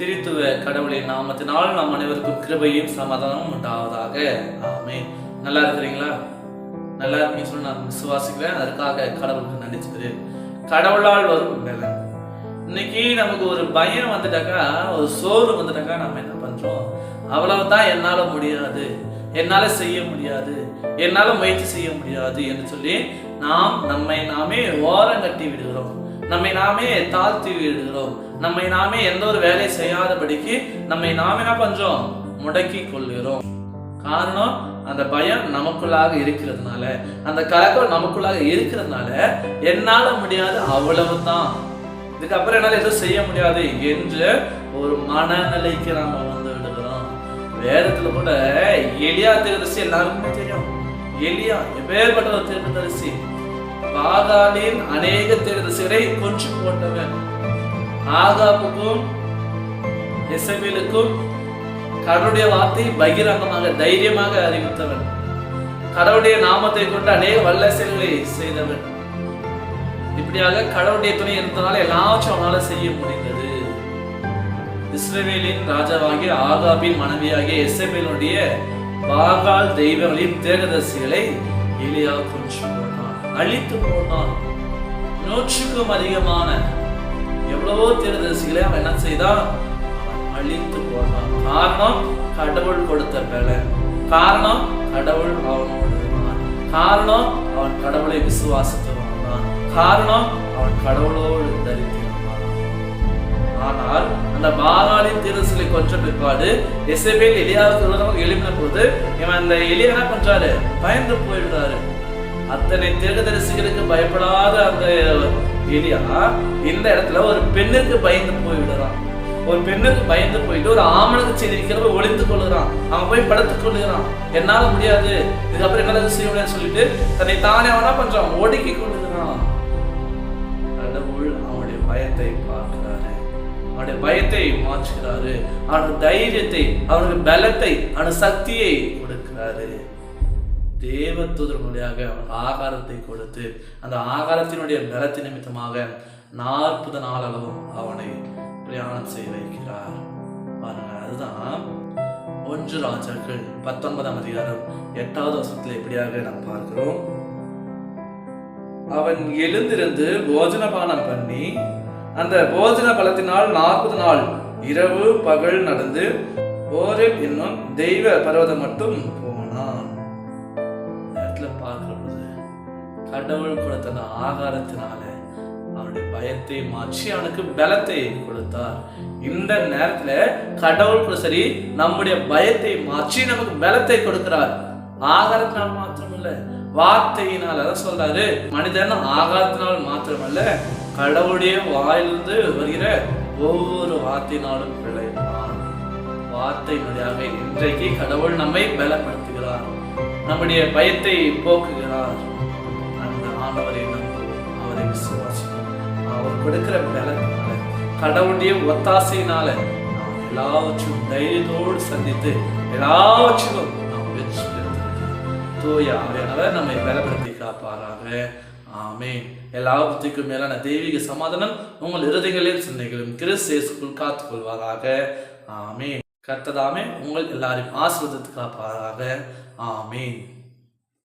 திரித்துவ கடவுளின் நாமத்தினால் நம் அனைவருக்கும் கிருபையும் சமாதானமும் உண்டாவதாக. ஆமே நல்லா இருக்கிறீங்களா? நல்லா இருக்கீங்க சொல்லி நான் விசுவாசிக்கிறேன். அதற்காக கடவுளுக்கு நடிச்சுக்கிறேன் கடவுளால் வரும் பலன் இன்னைக்கு நமக்கு ஒரு பயம் வந்துட்டாக்கா ஒரு சோறு வந்துட்டாக்கா நம்ம என்ன பண்றோம்? அவ்வளவுதான் என்னால முடியாது. என்னால செய்ய முடியாது. என்னால முயற்சி செய்ய முடியாது என்று சொல்லி நாம் நம்மை நாமே ஓரம் கட்டி விடுகிறோம். நம்மை நாமே தாழ்த்தி விடுகிறோம். நம்மை நாமே எந்த ஒரு வேலையை செய்யாதபடிக்கு நம்மை நாமே என்ன பண்றோம்? முடக்கி கொள்கிறோம். காரணம் அந்த பயம் நமக்குள்ளாக இருக்கிறதுனால அந்த கலக்கம் நமக்குள்ளாக இருக்கிறதுனால என்னால முடியாது அவ்வளவுதான். இதுக்கப்புறம் என்னால் எதுவும் செய்ய முடியாது என்று ஒரு மனநிலைக்கு நாம வந்து விடுகிறோம். வேதத்துல கூட எலியா திருதரிசி எல்லாருக்குமே தெரியும். எலியா எப்பேற்பட்ட ஒரு திருதரிசி பாதாளின் அநேக திருதரிசிகளை கொன்று போட்டவன். ஆகாப்புக்கும் இசபேலுக்கும் கடவுளுடைய வார்த்தை பகிரங்கமாக தைரியமாக அறிவித்தவன். கடவுளுடைய நாமத்தை கொண்டு அநேக வல்ல செயல்களை செய்தவன். இப்படியாக கடவுளுடைய துணை இருந்தனால எல்லாவற்றும் அவனால செய்ய முடிந்தது. இஸ்ரேலின் ராஜாவாகிய ஆகாபின் மனைவியாகிய எசபேலுடைய பாகால் தெய்வங்களின் தேர்தரசிகளை எளியாக கொஞ்சம் அழித்து போட்டான் நூற்றுக்கும் அதிகமான எவ்வளவோ தேர்தரசிகளை அவன் என்ன செய்தான் அழித்து போட்டான் காரணம் கடவுள் கொடுத்த பலன். காரணம் கடவுள் அவனோடு காரணம் அவன் கடவுளை விசுவாசித்து வாழ்ந்தான். காரணம் அவன் கடவுளோடு தரித்திருந்தான். ஆனால் அந்த பாகாலின் திருசிலை கொன்ற பிற்பாடு எஸ்எபேல் எலியாவுக்கு எழுப்பின போது இவன் அந்த எலியா என்ன பண்றாரு? பயந்து போயிடுறாரு அத்தனை தீர்க்கதரிசிகளுக்கு பயப்படாத அந்த எலியா இந்த இடத்துல ஒரு பெண்ணுக்கு பயந்து போய்விடுறான் ஒரு பெண்ணுக்கு பயந்து போயிட்டு ஒரு ஆமனுக்கு செய்திருக்கிறவ ஒளிந்து கொள்ளுகிறான் அவன் போய் படுத்துக் கொள்ளுகிறான் என்னால முடியாது. இதுக்கப்புறம் என்னால செய்ய முடியாதுன்னு சொல்லிட்டு தன்னை தானே அவனா பண்றான் ஒடுக்கி கொள்ளுகிறான். கடவுள் அவனுடைய பயத்தை பார்க்கிறாரு. அவனுடைய பயத்தை மாற்றுகிறாரு. அவனுக்கு தைரியத்தை அவனுக்கு பலத்தை அவனுக்கு சக்தியை கொடுக்கிறாரு. தேவதூதர் வழியாக அவனுக்கு ஆகாரத்தை கொடுத்து அந்த ஆகாரத்தினுடைய பலத்தின் நிமித்தமாக நாற்பது நாளளவும் அவனை பிரயாணம் செய்ய வைக்கிறார். பாருங்க அதுதான் ஒன்று ராஜாக்கள் பத்தொன்பதாம் அதிகாரம் எட்டாவது வருஷத்துல எப்படியாக நாம் பார்க்கிறோம். அவன் எழுந்திருந்து போஜனபானம் பண்ணி அந்த போஜன பலத்தினால் நாற்பது நாள் இரவு பகல் நடந்து ஓரில் என்னும் தெய்வ பர்வதம் மட்டும் இடத்துல பார்க்கிற பொழுது கடவுள் கொடுத்த அந்த ஆகாரத்தினால அவனுடைய பயத்தை மாற்றி அவனுக்கு பலத்தை கொடுத்தார். இந்த நேரத்துல கடவுள் கூட சரி நம்முடைய பயத்தை மாற்றி நமக்கு பலத்தை கொடுக்கிறார். ஆகாரத்தினால் மாத்திரமல்ல வார்த்தையினால் அதான் சொல்றாரு. மனிதன் ஆகாரத்தினால் மாத்திரமல்ல கடவுளுடைய வாயிலிருந்து வருகிற ஒவ்வொரு வார்த்தையினாலும் பிழைப்பான் வார்த்தை வழியாக இன்றைக்கு கடவுள் நம்மை பலப்படுத்துகிறார். நம்முடைய பயத்தை போக்குகிறார். அந்த ஆண்டவரை நம்புவோம் அவரை விசுவாசிப்போம் அவர் கொடுக்கிற பலத்தினால கடவுளுடைய ஒத்தாசையினால நாம் எல்லாவற்றையும் தைரியத்தோடு சந்தித்து எல்லாவற்றிலும் நாம் வெற்றி தூய ஆவியானவர் நம்மை பலப்படுத்தி காப்பாராக. ஆமே எல்லாவற்றுக்கும் மேலான தெய்வீக சமாதானம் உங்கள் இருதயங்களில் சிந்தைகளும் கிறிஸ்தேசுக்குள் காத்துக் கொள்வாராக ஆமே கர்த்ததாமே உங்கள் எல்லாரையும் ஆசிர்வதித்து காப்பாராக. ஆமீன்.